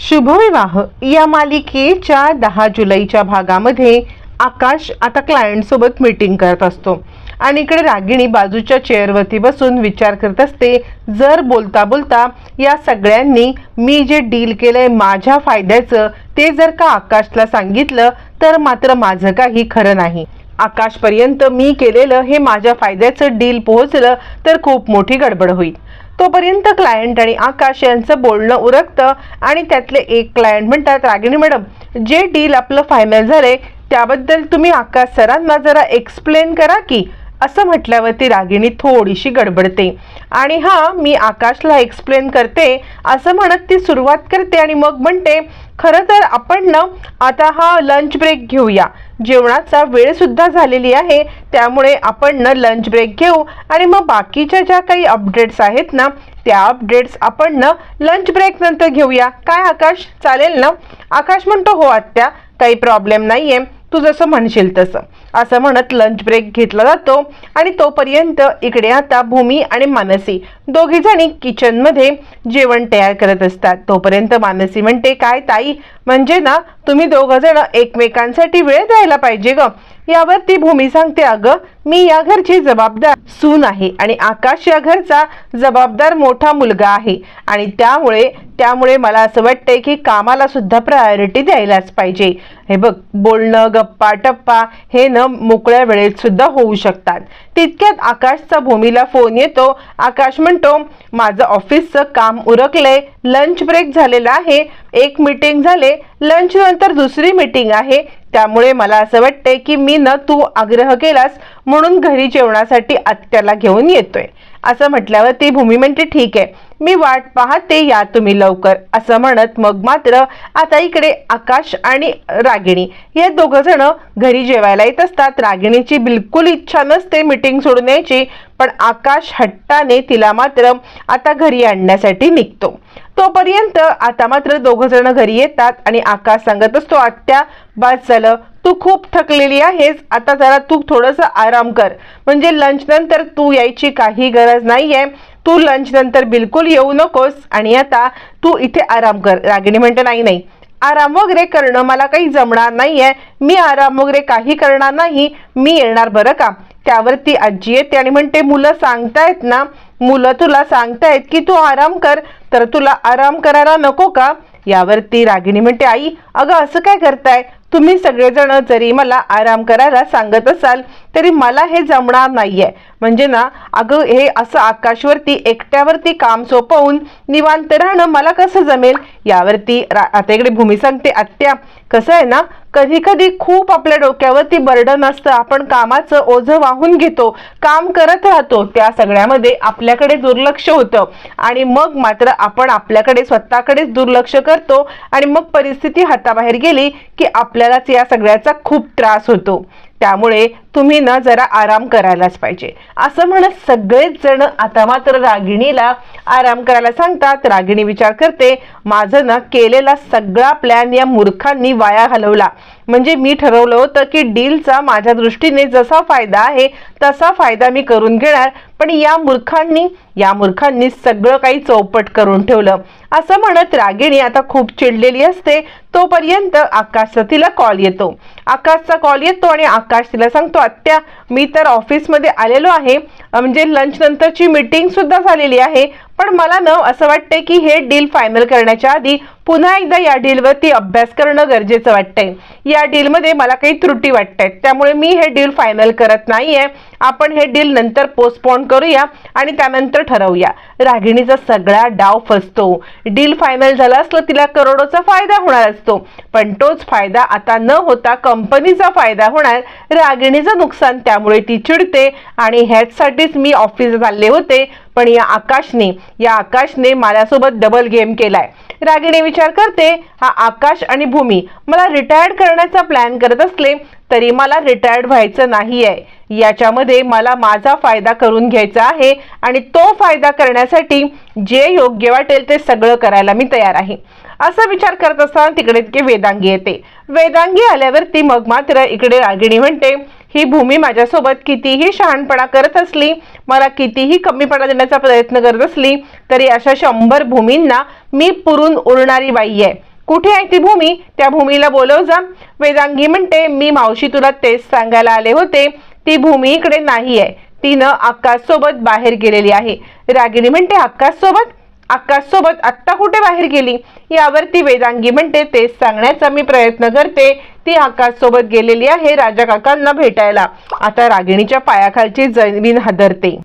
शुभविवाह. या मालिकेच्या दहा जुलैच्या भागामध्ये आकाश आता क्लायंटसोबत मीटिंग करत असतो. आणि इकडे रागिणी बाजूच्या चेअरवरती बसून विचार करत असते जर बोलता बोलता या सगळ्यांनी मी जे डील केलंय माझ्या फायद्याचं ते जर का आकाशला सांगितलं तर मात्र माझं काही खरं नाही. आकाशपर्यंत मी केलेलं हे माझ्या फायद्याचं डील पोहोचलं तर खूप मोठी गडबड होईल. तोपर्यंत क्लायंट आणि आकाश यांचं बोलणं उरकतं आणि त्यातले एक क्लायंट म्हणतात रागिणी मॅडम जे डील आपलं फायनल झालंय त्याबद्दल तुम्ही आकाश सरांना जरा एक्सप्लेन करा की असं म्हटल्यावर ती रागिणी थोडीशी गडबडते. आणि हा मी आकाशला एक्सप्लेन करते. असं म्हणत ती सुरुवात करते आणि मग म्हणते खरं तर आपण ना आता हा लंच ब्रेक घेऊया. जेवणाचा वेळ सुद्धा झालेली आहे. त्यामुळे आपण ना लंच ब्रेक घेऊ. आणि मग बाकीच्या ज्या काही अपडेट्स आहेत ना त्या अपडेट्स आपण ना लंच ब्रेक नंतर घेऊया. काय आकाश? चालेल ना? आकाश म्हणतो हो आत्या काही प्रॉब्लेम नाही आहे तू जसं म्हणशील तसं. असं म्हणत लंच ब्रेक घेतला जातो आणि तोपर्यंत इकडे आता भूमी आणि मानसी दोघीजणी किचनमध्ये जेवण तयार करत असतात. तोपर्यंत मानसी म्हणते काय ताई? म्हणजे ना तुम्ही दोघंजणं एकमेकांसाठी वेळ द्यायला पाहिजे ग. यावर ती भूमी सांगते अगं मी या घरची जबाबदार सून आहे आणि आकाश या घरचा जबाबदार मोठा मुलगा आहे आणि त्यामुळे त्यामुळे मला असं वाटतंय की कामाला सुद्धा प्रायोरिटी द्यायलाच पाहिजे. हे बघ बोलणं गप्पा टप्पा हे न मोकळ्या वेळेत सुद्धा होऊ शकतात. तितक्यात आकाशचा भूमीला फोन येतो. आकाश म्हणतो माझं ऑफिसचं काम उरकलंय. लंच ब्रेक झालेला आहे. एक मीटिंग झाले. लंच नंतर दुसरी मीटिंग आहे. त्यामुळे मला असं वाटतंय की मी न तू आग्रह केलास म्हणून घरी जेवणासाठी आत्याला घेऊन येतोय. असं म्हटल्यावर ती भूमी म्हणते ठीक आहे मी वाट पाहते या तुम्ही लवकर. असं म्हणत मग मात्र आता इकडे आकाश आणि रागिणी हे दोघं जण घरी जेवायला येत असतात. रागिणीची बिलकुल इच्छा नसते मीटिंग सोडून यायची पण आकाश हट्टाने तिला मात्र आता घरी आणण्यासाठी निघतो. तोपर्यंत आता मात्र दोघ जण घरी येतात आणि आकाश सांगत असतो आत्या बस झालं. तू खूप थकलेली आहेस. आता जरा तू थोडंसं आराम कर. म्हणजे लंच नंतर तू यायची काही गरज नाहीये. तू लंच नंतर बिलकुल येऊ नकोस. आणि आता तू इथे आराम कर. रागिणी म्हणते नाही नाही. आराम वगैरे करणं मला काही जमणार नाहीये. मी आराम वगैरे काही करणार नाही. मी येणार बरं का? त्यावरती आजी येते आणि म्हणते मुलं सांगतायत ना मुलं तुला सांगतायत की तू आराम कर तर तुला आराम करायला नको का? यावरती रागिणी म्हणते आई अगं असं काय करताय? तुम्ही सगळेजण जरी मला आराम करायला सांगत असाल तरी मला हे जमणार नाहीये. म्हणजे ना अगं हे असं आकाशवरती एकट्यावरती काम सोपवून निवांत राहणं मला कसं जमेल? यावरती आता इकडे भूमी सांगते आत्या. कसं आहे ना कधी कधी खूप आपल्या डोक्यावरती बर्डन असतं. आपण कामाचं ओझं वाहून घेतो. काम करत राहतो. त्या सगळ्यामध्ये आपल्याकडे दुर्लक्ष होतं. आणि मग मात्र आपण आपल्याकडे स्वतःकडेच दुर्लक्ष करतो आणि मग परिस्थिती हाताबाहेर गेली की आपल्यालाच या सगळ्याचा खूप त्रास होतो. त्यामुळे तुम्ही ना जरा आराम करायलाच पाहिजे. असं म्हणत सगळेच जण आता मात्र रागिणीला आराम करायला सांगतात. रागिणी विचार करते माझं ना केलेला सगळा प्लॅन या मूर्खांनी वाया घालवला. म्हणजे मी ठरवलं होतं की डीलचा माझ्या दृष्टीने जसा फायदा आहे तसा फायदा मी करून घेणार. पण या मूर्खांनी या मूर्खांनी सगळं काही चौपट करून ठेवलं. असं म्हणत रागिणी आता खूप चिडलेली असते. तोपर्यंत आकाशचा तिला कॉल येतो. आकाशचा कॉल येतो आणि आकाश तिला सांगतो आत्या मी तर ऑफिसमध्ये आलेलो आहे. म्हणजे लंच नंतरची मीटिंग सुद्धा झालेली आहे. पण मला न असं वाटतंय की हे डील फायनल करण्याच्या आधी पुन्हा एकदा या डीलवरती अभ्यास करणं गरजेचं वाटतंय. या डीलमध्ये मला काही त्रुटी वाटतायत. त्यामुळे मी हे डील फायनल करत नाहीये. आपण हे डील नंतर पोस्टपोन करूया आणि त्यानंतर ठरवूया. रागिणीचा सगळा डाव फसतो. डील फायनल झाला असलं तिला करोडोचा फायदा होणार असतो. पण तोच फायदा आता न होता कंपनीचा फायदा होणार. रागिणीचं नुकसान त्यामुळे ती चिडते आणि ह्याचसाठीच मी ऑफिस चालले होते. पण या आकाशने या आकाशने माझ्यासोबत डबल गेम केलाय. रागिणी विचार करते हा आकाश आणि भूमी मला रिटायर्ड करण्याचा प्लॅन करत असले तरी मला रिटायर्ड व्हायचं नाही आहे याच्यामध्ये मला माझा फायदा करून घ्यायचा आहे आणि तो फायदा करण्यासाठी जे योग्य वाटेल ते सगळं करायला मी तयार आहे. असा विचार करत असताना तिकडे इतके वेदांगी येते. वेदांगी आल्यावरती मग मात्र इकडे रागिणी म्हणते ही भूमी माझ्यासोबत कितीही शहाणपणा करत असली मला कितीही कमीपणा देण्याचा प्रयत्न करत असली तरी अशा शंभर भूमींना मी पुरून उरणारी बाई आहे. कुठे आहे ती भूमी? त्या भूमीला बोलव जा. वेदांगी म्हणते मी मावशी तुला तेच सांगायला आले होते. ती भूमी इकडे नाही आहे. तिनं आकाश सोबत बाहेर गेलेली आहे. रागिणी म्हणते आकाश सोबत आकाश सोबत आत्ता कुठे बाहेर गेली? यावरती वेदांगी म्हणते तेच सांगण्याचा मी प्रयत्न करते. ती आकाश सोबत गेलेली आहे राजा काकांना भेटायला. आता रागिणीच्या पायाखालची जमीन हादरते.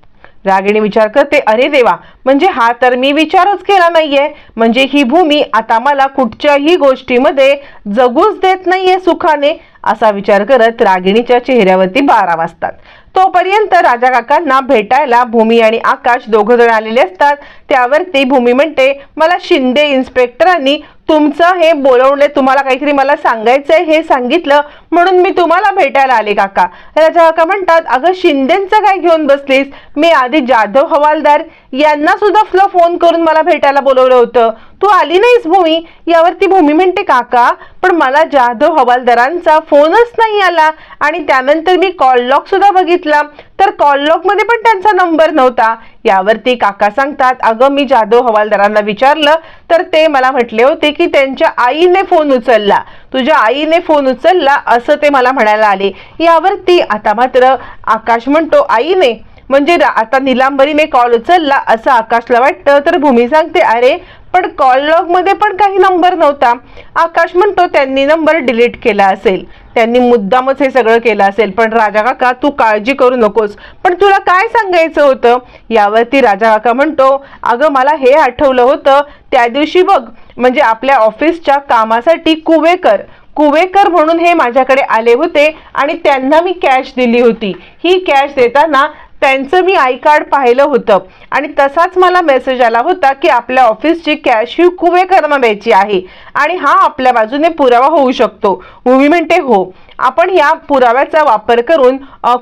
रागिणी विचार करते अरे देवा म्हणजे हा तर मी विचारच केला नाहीये. म्हणजे ही भूमी आता मला कुठच्याही गोष्टीमध्ये जगूच देत नाहीये सुखाने. असा विचार करत रागिणीच्या चेहऱ्यावरती बारा वाजतात. तोपर्यंत राजा काकांना भेटायला भूमी आणि आकाश दोघ जण आलेले असतात. त्यावरती भूमी म्हणते मला शिंदे इन्स्पेक्टरांनी तुमचं हे बोलवणे तुम्हाला काहीतरी मला सांगायचंय हे सांगितलं म्हणून मी तुम्हाला भेटायला आले काका. राजा काका म्हणतात अगं शिंदेचं काय घेऊन बसलीस? मी आधी जाधव हवालदार यांना सुद्धा फोन करून मला भेटायला बोलवलं होतं. तू आली नाहीस भूमी यावरती भूमी म्हणते काका पण मला जाधव हवालदारांचा फोनच नाही आला आणि त्यानंतर मी कॉल लॉग सुद्धा बघितला. तर कॉल लॉगमध्ये पण त्यांचा नंबर नव्हता. यावरती काका सांगतात अगं मी जाधव हवालदारांना विचारलं तर ते मला म्हटले होते की त्यांच्या आईने फोन उचलला. तुझ्या आईने फोन उचलला असं ते मला म्हणायला आले. यावरती आता मात्र आकाश म्हणतो आईने म्हणजे आता निलांबरीने कॉल उचलला असं आकाशला वाटतं. तर भूमी सांगते अरे पण कॉल लॉगमध्ये पण काही नंबर नव्हता. आकाश म्हणतो त्यांनी नंबर डिलीट केला असेल. त्यांनी मुद्दामच हे सगळं केलं असेल. पण राजा काका तू काळजी करू नकोस. पण तुला काय सांगायचं होतं? यावरती राजा काका म्हणतो अगं मला हे आठवलं होतं. त्या दिवशी बघ म्हणजे आपल्या ऑफिसच्या कामासाठी कुवेकर कुवेकर म्हणून हे माझ्याकडे आले होते आणि त्यांना मी कॅश दिली होती. ही कॅश देताना त्यांचं मी आय कार्ड पाहिलं होतं. आणि तसाच मला मेसेज आला होता की आपल्या ऑफिसची कॅश ही कुवेकरांना द्यायची आहे. आणि हा आपल्या बाजूने पुरावा होऊ शकतो. भूमी म्हणते हो. आपण या पुराव्याचा वापर करून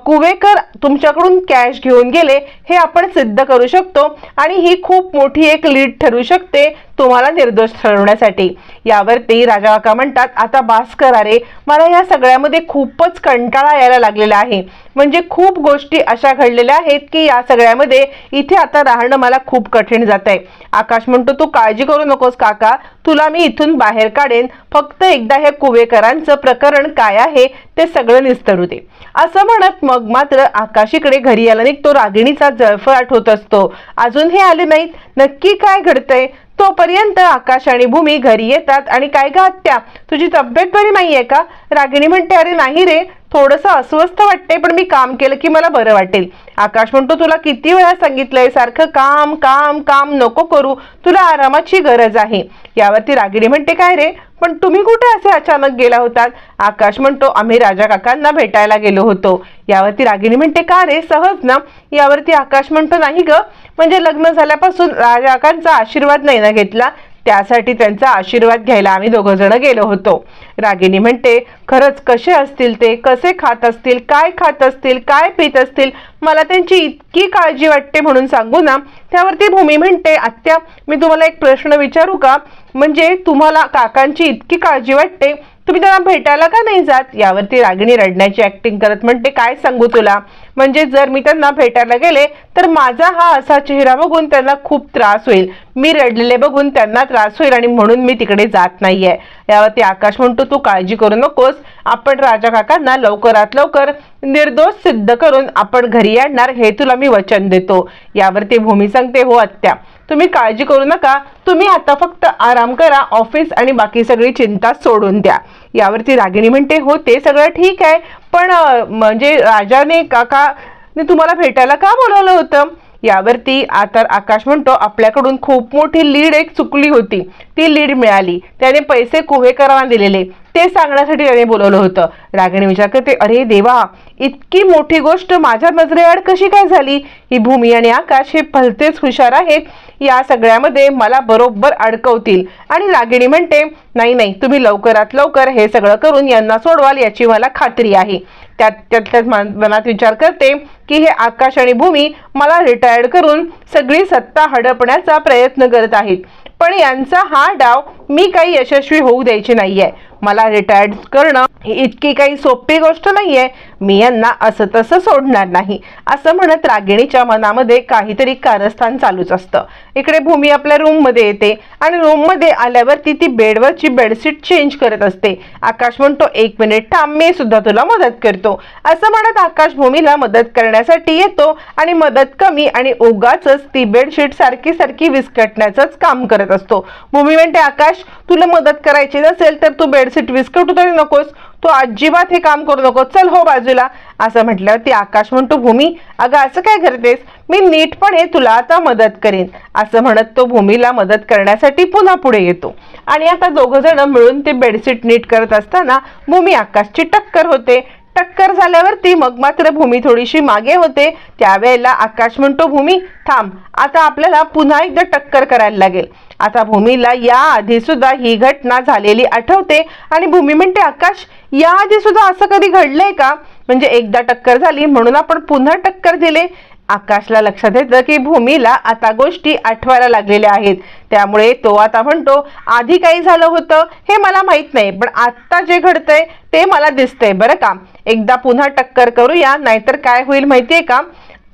कुवेकर तुमच्याकडून कॅश घेऊन गेले हे आपण सिद्ध करू शकतो. आणि ही खूप मोठी एक लीड ठरू शकते. तुम्हाला निर्दोष ठरवण्यासाठी. यावरती राजा काका म्हणतात आता बास करा रे मला या सगळ्यामध्ये खूपच कंटाळा यायला लागलेला आहे. म्हणजे खूप गोष्टी अशा घडलेल्या आहेत की या सगळ्यामध्ये इथे आता राहणं मला खूप कठीण जात आहे आकाश म्हणतो तू काळजी करू नकोस काका. तुला मी इथून बाहेर काढेन. फक्त एकदा हे कुवेकरांचं प्रकरण काय आहे ते सगळं निस्तरू दे. असं म्हणत मग मात्र आकाशीकडे घरी आला निघतो. रागिणीचा जळफळाट होत असतो. अजून हे आले नाहीत. नक्की काय घडतंय? तोपर्यंत आकाश आणि भूमी घरी येतात आणि काय ग आत्या? तुझी तब्येत बरी नाहीये का? रागिणी म्हणते अरे नाही रे थोडंसं अस्वस्थ वाटते पण मी काम केलं की मला बरं वाटेल. आकाश म्हणतो तुला किती वेळा सांगितलंय सारखं काम काम काम नको करू. तुला आरामाची गरज आहे. यावरती रागिणी म्हणते काय रे? पण तुम्ही कुठे असे अचानक गेला होतात? आकाश म्हणतो आम्ही राजा काकांना भेटायला गेलो होतो. यावरती रागिणी म्हणते का रे? सहज ना? यावरती आकाश म्हणतो नाही ग. म्हणजे लग्न झाल्यापासून राजा काकांचा आशीर्वाद नाही ना घेतला. त्यासाठी त्यांचा आशीर्वाद घ्यायला आम्ही दोघं जण गेलो होतो. रागिणी म्हणते खरंच कसे असतील ते? कसे खात असतील? काय खात असतील? काय पित असतील? मला त्यांची इतकी काळजी वाटते म्हणून सांगू ना. त्यावरती भूमी म्हणते आत्या मी तुम्हाला एक प्रश्न विचारू का? म्हणजे तुम्हाला काकांची इतकी काळजी वाटते? तुम्ही त्यांना भेटायला का नाही जात? यावरती रागिणी रडण्याची ऍक्टिंग करत म्हणते काय सांगू तुला? म्हणजे जर मी त्यांना भेटायला गेले तर माझा हा असा चेहरा बघून त्यांना खूप त्रास होईल. मी रडलेले बघून त्यांना त्रास होईल आणि म्हणून मी तिकडे जात नाहीये. यावरती आकाश म्हणतो तू काळजी करू नकोस. आपण राजा काकांना लवकरात लवकर निर्दोष सिद्ध करून आपण घरी आणणार. हे तुला मी वचन देतो. यावरती भूमी सांगते हो आत्या तुम्ही काळजी करू नका. तुम्ही आता फक्त आराम करा ऑफिस आणि बाकी सगळी चिंता सोडून द्या. यावरती रागिणी म्हणते हो ते सगळं ठीक आहे. पण म्हणजे राजाने काकाने तुम्हाला भेटायला का बोलवलं होतं? यावरती आता आकाश म्हणतो आपल्याकडून खूप मोठी लीड एक चुकली होती. ती लीड मिळाली. त्याने पैसे कुवेकरांना दिलेले. ते सांगण्यासाठी त्याने बोलवलं होतं. रागिणी विचार करते अरे देवा इतकी मोठी गोष्ट माझ्या नजरेआड कशी काय झाली? ही भूमी आणि आकाश हे भलतेच हुशार आहेत. या सगळ्यामध्ये मला बरोबर अडकवतील. आणि रागिणी म्हणते नाही नाही तुम्ही लवकरात लवकर हे सगळं करून यांना सोडवाल याची मला खात्री आहे. त्यात त्यात मनात विचार करते की हे आकाश आणि भूमी मला रिटायर्ड करून सगळी सत्ता हडपण्याचा प्रयत्न करत आहेत. पण यांचा हा डाव मी काही यशस्वी होऊ द्यायची नाहीये. मला रिटायर्ड करणं ही इतकी काही सोपी गोष्ट नाहीये. मी यांना असं तसं सोडणार नाही. असं म्हणत रागिणीच्या मनामध्ये काहीतरी कारस्थान चालूच असतं. इकडे भूमी आपल्या रूममध्ये येते आणि रूममध्ये आल्यावर ती ती बेडवरची बेडशीट चेंज करत असते. आकाश म्हणतो एक मिनिट थांब मी सुद्धा तुला मदत करतो. असं म्हणत आकाश भूमीला मदत करण्यासाठी येतो आणि मदत कमी आणि उगाच ती बेडशीट सारखी सारखी विस्कटण्याचंच काम करत असतो. भूमी म्हणते आकाश तुला मदत करायची नसेल तर तू बेड बेडशीट विस्कटू तरी नकोस तू अजिबात हे काम करू नको चल हो बाजूला. असं म्हटल्यावर ती आकाश म्हणतो भूमी अगं असं काय करतेस? मी नीटपणे तुला आता मदत करेन. असं म्हणत तो भूमीला मदत करण्यासाठी पुन्हा पुढे येतो. आणि आता दोघ जण मिळून ते बेडशीट नीट करत असताना भूमी आकाशची टक्कर होते. टक्कर झाल्यावरती मग मात्र भूमी थोडीशी मागे होते. त्यावेळेला आकाश म्हणतो भूमी थांब. आता आपल्याला पुन्हा एकदा टक्कर करायला लागेल. आता भूमीला या आधी सुद्धा ही घटना झालेली आठवते आणि भूमी म्हणते आकाश या आधी सुद्धा असं कधी घडलंय का? म्हणजे एकदा टक्कर झाली म्हणून आपण पुन्हा टक्कर दिले. आकाशला लक्षात येतं की भूमीला आता गोष्टी आठवायला लागलेल्या आहेत. त्यामुळे तो आता म्हणतो आधी काही झालं होतं हे मला माहीत नाही पण आत्ता जे घडतंय ते मला दिसतंय बरं का? एकदा पुन्हा टक्कर करूया नाहीतर काय होईल माहितीये का?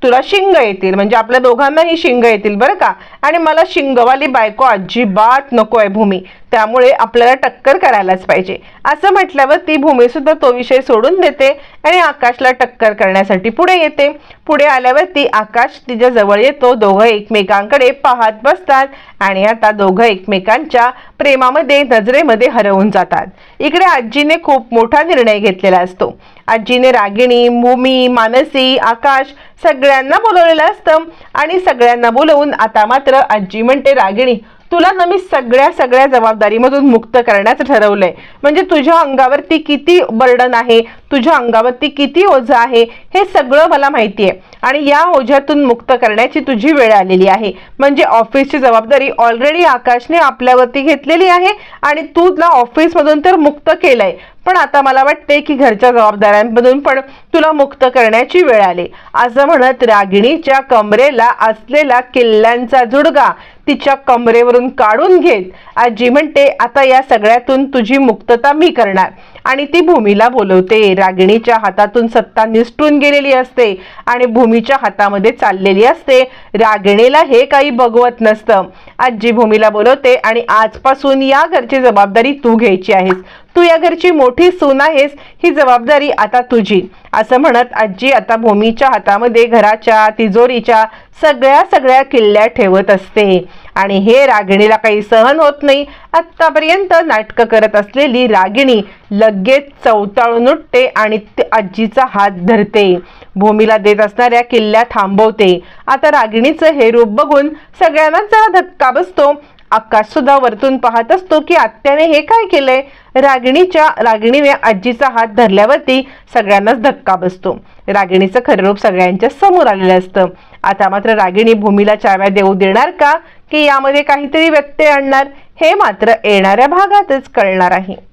तुला शिंग येतील म्हणजे आपल्या दोघांनाही शिंग येतील बरं का? आणि मला शिंगवाली बायको अजिबात नको आहे भूमी. त्यामुळे आपल्याला टक्कर करायलाच पाहिजे. असं म्हटल्यावर ती भूमी सुद्धा तो विषय सोडून देते आणि आकाशला टक्कर करण्यासाठी पुढे येते. पुढे आल्यावर ती आकाश तिच्या जवळ येतो. दोघं एकमेकांकडे पाहत बसतात आणि आता दोघं एकमेकांच्या प्रेमामध्ये नजरेमध्ये हरवून जातात. इकडे आजीने खूप मोठा निर्णय घेतलेला असतो. आजीने रागिणी भूमी मानसी आकाश सगळ्यांना बोलवलेलं असतं आणि सगळ्यांना बोलवून आता मात्र आजी म्हणते रागिणी तुला ना मी सगळ्या सगळ्या जबाबदारीमधून मुक्त करण्याचं ठरवलंय. म्हणजे तुझ्या अंगावरती किती बर्डन आहे? तुझ्या अंगावरती किती ओझं आहे हे सगळं मला माहिती आहे. आणि या ओझ्यातून मुक्त करण्याची तुझी वेळ आलेली आहे. म्हणजे ऑफिसची जबाबदारी ऑलरेडी आकाशने आपल्यावरती घेतलेली आहे आणि तू तुला ऑफिसमधून तर मुक्त केलंय. पण आता मला वाटते की घरच्या जबाबदाऱ्यांमधून पण तुला मुक्त करण्याची वेळ आली. असं म्हणत रागिणीच्या कमरेला असलेला किल्ल्यांचा जुडगा तिच्या कमरेवरून काढून घेत आजी म्हणते आता या सगळ्यातून तुझी मुक्तता मी करणार. आणि ती भूमीला बोलवते. रागिणीच्या हातातून सत्ता निसटून गेलेली असते आणि भूमीच्या हातामध्ये चाललेली असते. रागिणीला हे काही बघवत नसतं. आजी भूमीला बोलवते आणि आजपासून या घरची जबाबदारी तू घ्यायची आहेस. तू या घरची मोठी सून आहेस ही जबाबदारी आता तुझी. असं म्हणत आजी आता भूमीच्या हातामध्ये घराच्या तिजोरीच्या सगळ्या सगळ्या किल्ल्या ठेवत असते. आणि हे रागिणीला काही सहन होत नाही. आत्तापर्यंत नाटकं करत असलेली रागिणी लगेच चवताळून उठते आणि ते आजीचा हात धरते. भूमीला देत असणाऱ्या किल्ल्या थांबवते. आता रागिणीचं हे रूप बघून सगळ्यांनाच जरा धक्का बसतो. आकाश सुद्धा वरतून पाहत असतो की आत्याने हे काय केलंय? रागिणीच्या रागिणीने आजीचा हात धरल्यावरती सगळ्यांनाच धक्का बसतो. रागिणीचं खरं रूप सगळ्यांच्या समोर आलेलं असतं. आता मात्र रागिणी भूमीला चाव्या देऊ देणार का? की यामध्ये काहीतरी व्यत्यय आणणार? हे मात्र येणाऱ्या भागातच कळणार आहे.